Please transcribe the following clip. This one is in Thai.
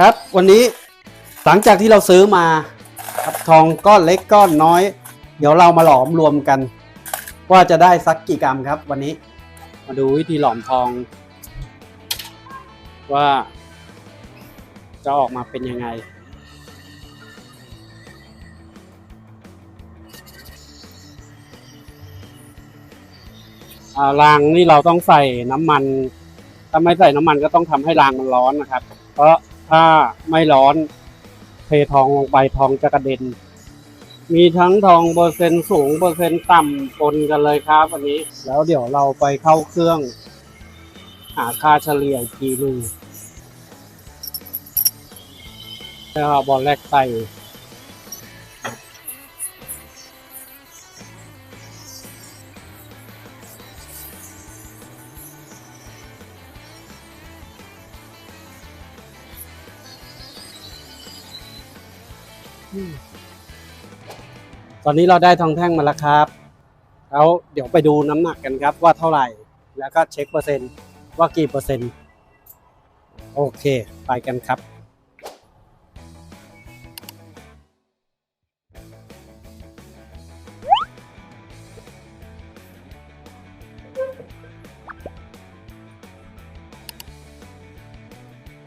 ครับวันนี้หลังจากที่เราซื้อมาครับทองก้อนเล็กก้อนน้อย เดี๋ยวเรามาหลอมรวมกัน ว่าจะได้สักกี่กรัมครับ วันนี้ มาดูวิธีหลอมทอง ว่า จะออกมาเป็นยังไงอ่ารางนี่เราต้องใส่น้ำมัน ถ้าไม่ใส่น้ำมันก็ต้องทำให้รางมันร้อนนะครับ เพราะ ถ้าไม่ร้อนเททองลงไปทองจะกระเด็น มีทั้งทองเปอร์เซ็นต์สูงเปอร์เซ็นต์ต่ำปนกันเลยครับวันนี้ แล้วเดี๋ยวเราไปเข้าเครื่อง หาค่าเฉลี่ยอีกทีหนึงแล้วบอลแรกใส่ ตอนนี้เราได้ทองแท่งมาแล้วครับ แล้วเดี๋ยวไปดูน้ำหนักกันครับว่าเท่าไหร่ แล้วก็เช็คเปอร์เซ็นต์ว่ากี่เปอร์เซ็นต์ โอเค ไปกันครับ